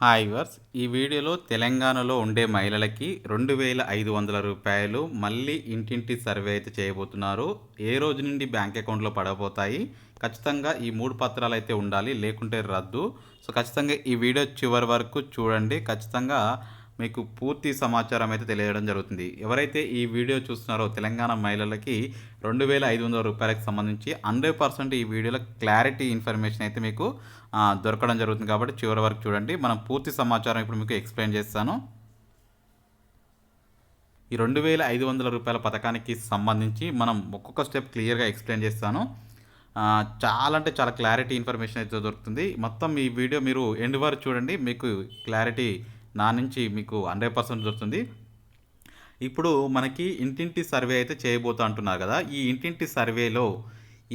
Hi verse ఈ వీడియోలో తెలంగాణలో ఉండే మహిళలకి రెండు వేల ఐదు వందల రూపాయలు మళ్ళీ ఇంటింటి సర్వే అయితే చేయబోతున్నారు. ఏ రోజు నుండి బ్యాంక్ అకౌంట్లో పడబోతాయి? ఖచ్చితంగా ఈ మూడు పత్రాలు అయితే ఉండాలి లేకుంటే రద్దు. సో ఖచ్చితంగా ఈ వీడియో చివరి వరకు చూడండి. ఖచ్చితంగా మీకు పూర్తి సమాచారం అయితే తెలియడం జరుగుతుంది. ఎవరైతే ఈ వీడియో చూస్తున్నారో తెలంగాణ మహిళలకి రెండు వేల ఐదు వందల రూపాయలకు సంబంధించి హండ్రెడ్ పర్సెంట్ ఈ వీడియోలో క్లారిటీ ఇన్ఫర్మేషన్ అయితే మీకు దొరకడం జరుగుతుంది కాబట్టి చివరి వరకు చూడండి. మనం పూర్తి సమాచారం ఇప్పుడు మీకు ఎక్స్ప్లెయిన్ చేస్తాను. ఈ రెండు వేల ఐదు వందల రూపాయల పథకానికి సంబంధించి మనం ఒక్కొక్క స్టెప్ క్లియర్గా ఎక్స్ప్లెయిన్ చేస్తాను. చాలా అంటే చాలా క్లారిటీ ఇన్ఫర్మేషన్ అయితే దొరుకుతుంది. మొత్తం ఈ వీడియో మీరు ఎండ్ వరకు చూడండి. మీకు క్లారిటీ నా నుంచి మీకు హండ్రెడ్ పర్సెంట్ దొరుకుతుంది ఇప్పుడు మనకి ఇంటింటి సర్వే అయితే చేయబోతా అంటున్నారు కదా. ఈ ఇంటింటి సర్వేలో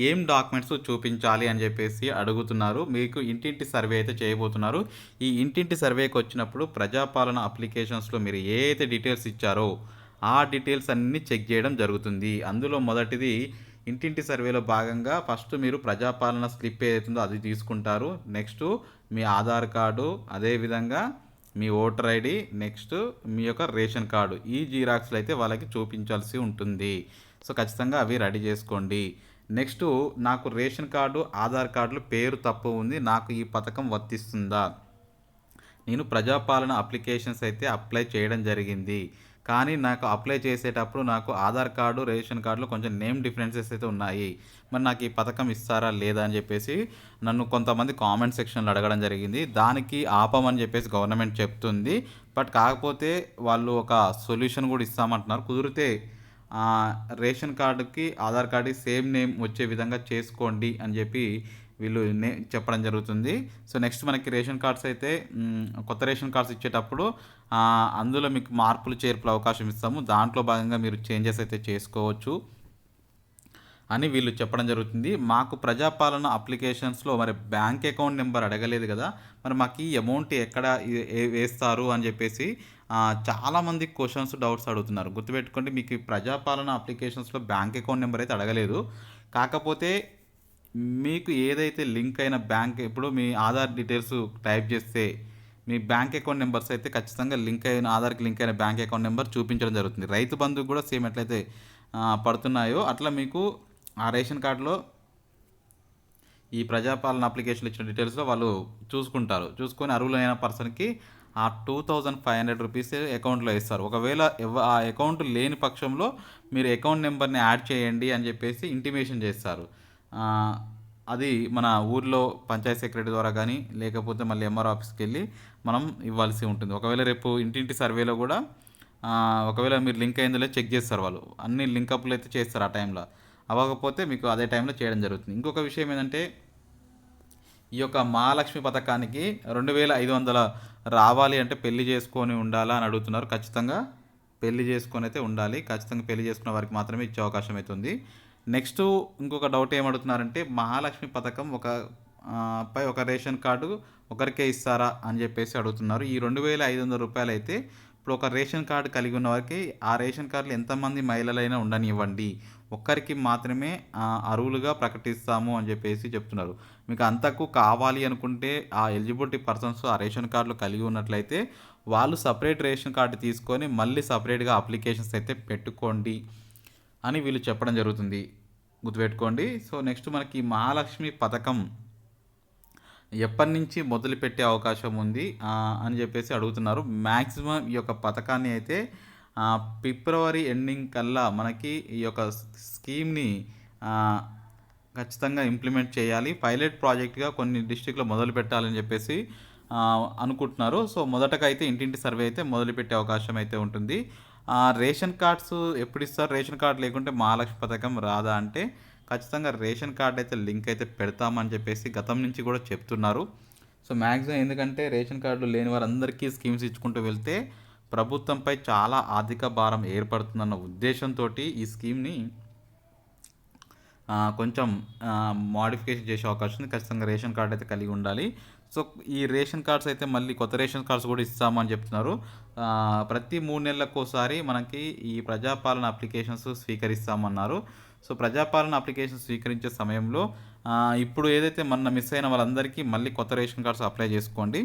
ఏం డాక్యుమెంట్స్ చూపించాలి అని చెప్పేసి అడుగుతున్నారు. మీకు ఇంటింటి సర్వే అయితే చేయబోతున్నారు. ఈ ఇంటింటి సర్వేకి వచ్చినప్పుడు ప్రజాపాలన అప్లికేషన్స్లో మీరు ఏ డీటెయిల్స్ ఇచ్చారో ఆ డీటెయిల్స్ అన్నీ చెక్ చేయడం జరుగుతుంది. అందులో మొదటిది ఇంటింటి సర్వేలో భాగంగా ఫస్ట్ మీరు ప్రజాపాలన స్లిప్ ఏదైతుందో అది తీసుకుంటారు. నెక్స్ట్ మీ ఆధార్ కార్డు అదేవిధంగా మీ ఓటర్ ఐడి నెక్స్ట్ మీ యొక్క రేషన్ కార్డు. ఈ జీరాక్స్లు అయితే వాళ్ళకి చూపించాల్సి ఉంటుంది. సో ఖచ్చితంగా అవి రెడీ చేసుకోండి. నెక్స్ట్ నాకు రేషన్ కార్డు ఆధార్ కార్డులు పేరు తప్పు ఉంది నాకు ఈ పథకం వర్తిస్తుందా? నేను ప్రజాపాలన అప్లికేషన్స్ అయితే అప్లై చేయడం జరిగింది. కానీ నాకు అప్లై చేసేటప్పుడు నాకు ఆధార్ కార్డు రేషన్ కార్డులో కొంచెం నేమ్ డిఫరెన్సెస్ అయితే ఉన్నాయి. మరి నాకు ఈ పథకం ఇస్తారా లేదా అని చెప్పేసి నన్ను కొంతమంది కామెంట్ సెక్షన్లో అడగడం జరిగింది. దానికి ఆపమని చెప్పేసి గవర్నమెంట్ చెప్తుంది. బట్ కాకపోతే వాళ్ళు ఒక సొల్యూషన్ కూడా ఇస్తామంటున్నారు. కుదిరితే రేషన్ కార్డుకి ఆధార్ కార్డుకి సేమ్ నేమ్ వచ్చే విధంగా చేసుకోండి అని చెప్పి వీళ్ళు నే చెప్పడం జరుగుతుంది. సో నెక్స్ట్ మనకి రేషన్ కార్డ్స్ అయితే కొత్త రేషన్ కార్డ్స్ ఇచ్చేటప్పుడు అందులో మీకు మార్పులు చేర్పులు అవకాశం ఇస్తాము. దాంట్లో భాగంగా మీరు చేంజెస్ అయితే చేసుకోవచ్చు అని వీళ్ళు చెప్పడం జరుగుతుంది. మాకు ప్రజాపాలన అప్లికేషన్స్లో మరి బ్యాంక్ అకౌంట్ నెంబర్ అడగలేదు కదా. మరి మాకు ఈ అమౌంట్ ఎక్కడ వేస్తారు అని చెప్పేసి చాలామంది క్వశ్చన్స్ డౌట్స్ అడుగుతున్నారు. గుర్తుపెట్టుకోండి మీకు ప్రజాపాలన అప్లికేషన్స్లో బ్యాంక్ అకౌంట్ నెంబర్ అయితే అడగలేదు. కాకపోతే మీకు ఏదైతే లింక్ అయిన బ్యాంక్ ఇప్పుడు మీ ఆధార్ డీటెయిల్స్ టైప్ చేస్తే మీ బ్యాంక్ అకౌంట్ నెంబర్స్ అయితే ఖచ్చితంగా లింక్ అయిన ఆధార్కి లింక్ అయిన బ్యాంక్ అకౌంట్ నెంబర్ చూపించడం జరుగుతుంది. రైతు బంధుకు కూడా సేమ్ ఎట్లయితే పడుతున్నాయో అట్లా మీకు ఆ రేషన్ కార్డులో ఈ ప్రజాపాలన అప్లికేషన్ ఇచ్చిన డీటెయిల్స్లో వాళ్ళు చూసుకుంటారు. చూసుకొని అర్హులైన పర్సన్కి ఆ two thousand five hundred rupees అకౌంట్లో ఇస్తారు. ఒకవేళ ఆ అకౌంట్ లేని పక్షంలో మీరు అకౌంట్ నెంబర్ని యాడ్ చేయండి అని చెప్పేసి ఇంటిమేషన్ చేస్తారు. అది మన ఊర్లో పంచాయత్ సెక్రటరీ ద్వారా కానీ లేకపోతే మళ్ళీ ఎంఆర్ ఆఫీస్కి వెళ్ళి మనం ఇవ్వాల్సి ఉంటుంది. ఒకవేళ రేపు ఇంటింటి సర్వేలో కూడా ఒకవేళ మీరు లింక్ అయిందో చెక్ చేస్తారు వాళ్ళు. అన్ని లింకప్లు అయితే చేస్తారు ఆ టైంలో. అవ్వకపోతే మీకు అదే టైంలో చేయడం జరుగుతుంది. ఇంకొక విషయం ఏంటంటే ఈ యొక్క మహాలక్ష్మి పథకానికి రెండు వేల ఐదు వందల రావాలి అంటే పెళ్ళి చేసుకొని ఉండాలా అని అడుగుతున్నారు. ఖచ్చితంగా పెళ్ళి చేసుకొని అయితే ఉండాలి. ఖచ్చితంగా పెళ్ళి చేసుకున్న వారికి మాత్రమే ఇచ్చే అవకాశం అవుతుంది నెక్స్ట్ ఇంకొక డౌట్ ఏమడుగుతున్నారంటే మహాలక్ష్మి పథకం ఒక పై ఒక రేషన్ కార్డు ఒకరికే ఇస్తారా అని చెప్పేసి అడుగుతున్నారు. ఈ రెండు వేల ఐదు వందల రూపాయలు అయితే ఇప్పుడు ఒక రేషన్ కార్డు కలిగి ఉన్న వారికి ఆ రేషన్ కార్డులు ఎంతమంది మహిళలైనా ఉండనివ్వండి. ఒక్కరికి మాత్రమే అరువులుగా ప్రకటిస్తాము అని చెప్పేసి చెప్తున్నారు. మీకు అంతకు కావాలి అనుకుంటే ఆ ఎలిజిబిలిటీ పర్సన్స్ ఆ రేషన్ కార్డులు కలిగి ఉన్నట్లయితే వాళ్ళు సపరేట్ రేషన్ కార్డు తీసుకొని మళ్ళీ సపరేట్గా అప్లికేషన్స్ అయితే పెట్టుకోండి. అని వీళ్ళు చెప్పడం జరుగుతుంది. గుర్తుపెట్టుకోండి. సో నెక్స్ట్ మనకి మహాలక్ష్మి పథకం ఎప్పటి నుంచి మొదలుపెట్టే అవకాశం ఉంది అని చెప్పేసి అడుగుతున్నారు. మ్యాక్సిమం ఈ యొక్క పథకాన్ని అయితే ఫిబ్రవరి ఎండింగ్ కల్లా మనకి ఈ యొక్క స్కీమ్ని ఖచ్చితంగా ఇంప్లిమెంట్ చేయాలి. పైలట్ ప్రాజెక్ట్గా కొన్ని డిస్టిక్లో మొదలు పెట్టాలని చెప్పేసి అనుకుంటున్నారు. సో మొదటగా అయితే ఇంటింటి సర్వే అయితే మొదలుపెట్టే అవకాశం అయితే ఉంటుంది. రేషన్ కార్డ్స్ ఎప్పుడు ఇస్తారు రేషన్ కార్డ్ లేకుంటే మహాలక్ష్మి పథకం రాదా అంటే ఖచ్చితంగా రేషన్ కార్డ్ అయితే లింక్ అయితే పెడతామని చెప్పేసి గతం నుంచి కూడా చెప్తున్నారు. సో మ్యాక్సిమం ఎందుకంటే రేషన్ కార్డులు లేని వారందరికీ స్కీమ్స్ ఇచ్చుకుంటూ వెళ్తే ప్రభుత్వంపై చాలా ఆర్థిక భారం ఏర్పడుతుందన్న ఉద్దేశంతో ఈ స్కీమ్ని కొంచెం మాడిఫికేషన్ చేసే అవకాశం ఉంది. ఖచ్చితంగా రేషన్ కార్డ్ అయితే కలిగి ఉండాలి. సో ఈ రేషన్ కార్డ్స్ అయితే మళ్ళీ కొత్త రేషన్ కార్డ్స్ కూడా ఇస్తామని చెప్తున్నారు. ప్రతి మూడు నెలలకు ఒకసారి మనకి ఈ ప్రజాపాలన అప్లికేషన్స్ స్వీకరిస్తామన్నారు. సో ప్రజాపాలన అప్లికేషన్ స్వీకరించే సమయంలో ఇప్పుడు ఏదైతే మొన్న మిస్ అయిన వాళ్ళందరికీ మళ్ళీ కొత్త రేషన్ కార్డ్స్ అప్లై చేసుకోండి.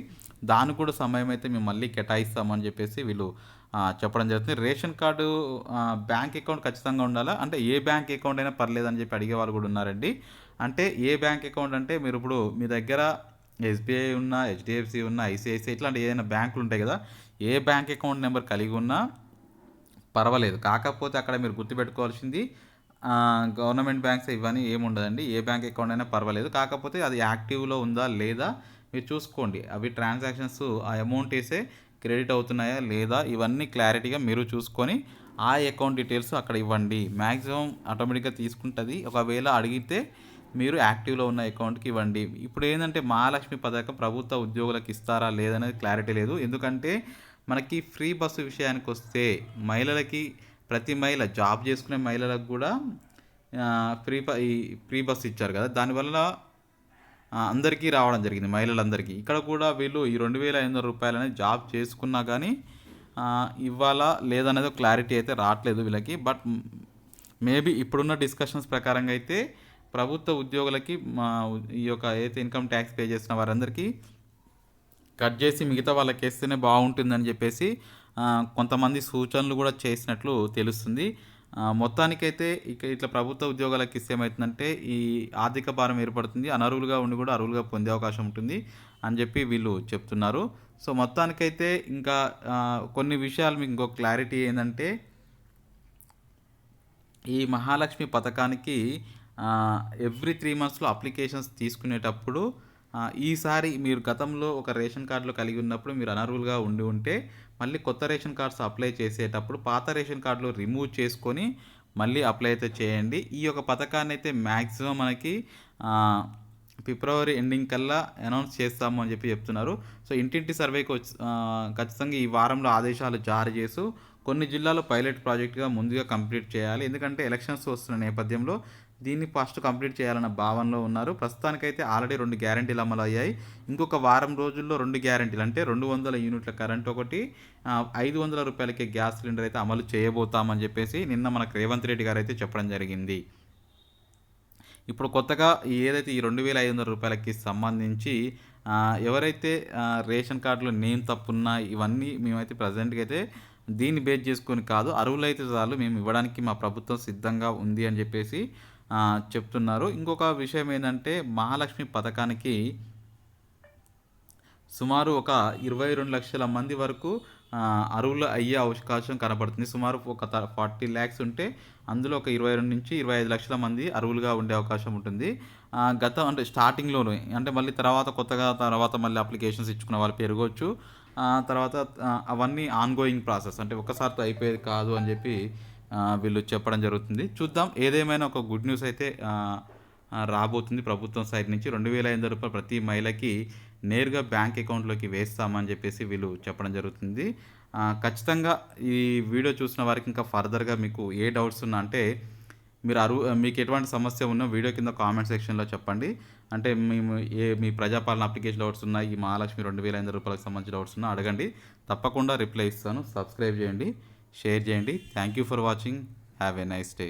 దాని కూడా సమయం అయితే మేము మళ్ళీ కేటాయిస్తామని చెప్పేసి వీళ్ళు చెప్పడం జరుగుతుంది. రేషన్ కార్డు బ్యాంక్ అకౌంట్ ఖచ్చితంగా ఉండాలా? అంటే ఏ బ్యాంక్ అకౌంట్ అయినా పర్లేదని చెప్పి అడిగే వాళ్ళు కూడా ఉన్నారండి. అంటే ఏ బ్యాంక్ అకౌంట్ అంటే మీరు ఇప్పుడు మీ దగ్గర ఎస్బీఐ ఉన్న హెచ్డిఎఫ్సి ఉన్న ఐసిఐసిఐ ఇట్లాంటి ఏదైనా బ్యాంకులు ఉంటాయి కదా ఏ బ్యాంక్ అకౌంట్ నెంబర్ కలిగి ఉన్నా పర్వాలేదు. కాకపోతే అక్కడ మీరు గుర్తుపెట్టుకోవాల్సింది గవర్నమెంట్ బ్యాంక్స్ ఇవన్నీ ఏముండదండి. ఏ బ్యాంక్ అకౌంట్ అయినా పర్వాలేదు. కాకపోతే అది యాక్టివ్లో ఉందా లేదా మీరు చూసుకోండి. అవి ట్రాన్సాక్షన్స్ ఆ అమౌంట్ వేసే క్రెడిట్ అవుతున్నాయా లేదా ఇవన్నీ క్లారిటీగా మీరు చూసుకొని ఆ అకౌంట్ డీటెయిల్స్ అక్కడ ఇవ్వండి. మ్యాక్సిమం ఆటోమేటిక్గా తీసుకుంటుంది. ఒకవేళ అడిగితే మీరు యాక్టివ్లో ఉన్న అకౌంట్కి ఇవ్వండి. ఇప్పుడు ఏంటంటే మహాలక్ష్మి పథకం ప్రభుత్వ ఉద్యోగులకు ఇస్తారా లేదనేది క్లారిటీ లేదు. ఎందుకంటే మనకి ఫ్రీ బస్సు విషయానికి వస్తే మహిళలకి ప్రతి మహిళ జాబ్ చేసుకునే మహిళలకు కూడా ఫ్రీ ఈ ఫ్రీ బస్సు ఇచ్చారు కదా. దానివల్ల అందరికీ రావడం జరిగింది మహిళలందరికీ. ఇక్కడ కూడా వీళ్ళు ఈ రెండు వేల ఐదు వందల రూపాయలు అనేది జాబ్ చేసుకున్నా కానీ ఇవ్వాలా లేదనేది క్లారిటీ అయితే రావట్లేదు వీళ్ళకి. బట్ మేబీ ఇప్పుడున్న డిస్కషన్స్ ప్రకారంగా అయితే ప్రభుత్వ ఉద్యోగులకి మా ఈ యొక్క ఏదైతే ఇన్కమ్ ట్యాక్స్ పే చేసిన వారందరికీ కట్ చేసి మిగతా వాళ్ళకి వేస్తేనే బాగుంటుందని చెప్పేసి కొంతమంది సూచనలు కూడా చేసినట్లు తెలుస్తుంది. మొత్తానికైతే ఇక ఇట్లా ప్రభుత్వ ఉద్యోగాలకు ఇస్తే ఏమవుతుందంటే ఈ ఆర్థిక భారం ఏర్పడుతుంది. అనర్హులుగా ఉండి కూడా అర్హులుగా పొందే అవకాశం ఉంటుంది అని చెప్పి వీళ్ళు చెప్తున్నారు. సో మొత్తానికైతే ఇంకా కొన్ని విషయాలు మీకు ఇంకో క్లారిటీ ఏంటంటే ఈ మహాలక్ష్మి పథకానికి ఎవ్రీ త్రీ మంత్స్లో అప్లికేషన్స్ తీసుకునేటప్పుడు ఈసారి మీరు గతంలో ఒక రేషన్ కార్డులో కలిగి ఉన్నప్పుడు మీరు అనర్హులుగా ఉండి ఉంటే మళ్ళీ కొత్త రేషన్ కార్డ్స్ అప్లై చేసేటప్పుడు పాత రేషన్ కార్డులో రిమూవ్ చేసుకొని మళ్ళీ అప్లై అయితే చేయండి. ఈ యొక్క పథకాన్ని అయితే మ్యాక్సిమం మనకి ఫిబ్రవరి ఎండింగ్ కల్లా అనౌన్స్ చేస్తాము అని చెప్పి చెప్తున్నారు. సో ఇంటింటి సర్వేకి వచ్చి ఖచ్చితంగా ఈ వారంలో ఆదేశాలు జారీ చేస్తూ కొన్ని జిల్లాలో పైలట్ ప్రాజెక్ట్గా ముందుగా కంప్లీట్ చేయాలి. ఎందుకంటే ఎలక్షన్స్ వస్తున్న నేపథ్యంలో దీన్ని ఫస్ట్ కంప్లీట్ చేయాలన్న భావనలో ఉన్నారు. ప్రస్తుతానికైతే ఆల్రెడీ రెండు గ్యారంటీలు అమలు అయ్యాయి. ఇంకొక వారం రోజుల్లో రెండు గ్యారంటీలు అంటే రెండు వందల యూనిట్ల కరెంట్ ఒకటి ఐదు వందల రూపాయలకే గ్యాస్ సిలిండర్ అయితే అమలు చేయబోతామని చెప్పేసి నిన్న మనకు రేవంత్ రెడ్డి గారు అయితే చెప్పడం జరిగింది. ఇప్పుడు కొత్తగా ఏదైతే ఈ రెండు వేల ఐదు వందల రూపాయలకి సంబంధించి ఎవరైతే రేషన్ కార్డులో నేమ్ తప్పున్నా ఇవన్నీ మేమైతే ప్రజెంట్గా అయితే దీన్ని బేస్ చేసుకొని కాదు అరువులైతే చాలు మేము ఇవ్వడానికి మా ప్రభుత్వం సిద్ధంగా ఉంది అని చెప్పేసి చెప్తున్నారు. ఇంకొక విషయం ఏంటంటే మహాలక్ష్మి పథకానికి సుమారు ఒక ఇరవై రెండు లక్షల మంది వరకు అరువులు అయ్యే అవకాశం కనబడుతుంది. సుమారు ఒక ఫార్టీ ల్యాక్స్ ఉంటే అందులో ఒక ఇరవై రెండు నుంచి ఇరవై ఐదు లక్షల మంది అరువులుగా ఉండే అవకాశం ఉంటుంది. గత అంటే స్టార్టింగ్లోనే అంటే మళ్ళీ తర్వాత కొత్తగా తర్వాత మళ్ళీ అప్లికేషన్స్ ఇచ్చుకున్న వాళ్ళు పెరగవచ్చు తర్వాత అవన్నీ ఆన్గోయింగ్ ప్రాసెస్ అంటే ఒక్కసారితో అయిపోయేది కాదు అని చెప్పి వీళ్ళు చెప్పడం జరుగుతుంది. చూద్దాం ఏదేమైనా ఒక గుడ్ న్యూస్ అయితే రాబోతుంది ప్రభుత్వం సైడ్ నుంచి. రెండు వేల ఐదు రూపాయలు ప్రతి మహిళకి నేరుగా బ్యాంక్ అకౌంట్లోకి వేస్తామని చెప్పేసి వీళ్ళు చెప్పడం జరుగుతుంది. ఖచ్చితంగా ఈ వీడియో చూసిన వారికి ఇంకా ఫర్దర్గా మీకు ఏ డౌట్స్ ఉన్నా అంటే మీరు అరు మీకు ఎటువంటి సమస్య ఉన్నా వీడియో కింద కామెంట్ సెక్షన్లో చెప్పండి. అంటే మేము ఏ మీ ప్రజాపాలన అప్లికేషన్ డౌట్స్ ఉన్నాయి ఈ మహాలక్ష్మి రెండు వేల ఐదు రూపాయలకు సంబంధించిన డౌట్స్ ఉన్నా అడగండి. తప్పకుండా రిప్లై ఇస్తాను. సబ్స్క్రైబ్ చేయండి. షేర్ చేయండి. Thank you for watching have a nice day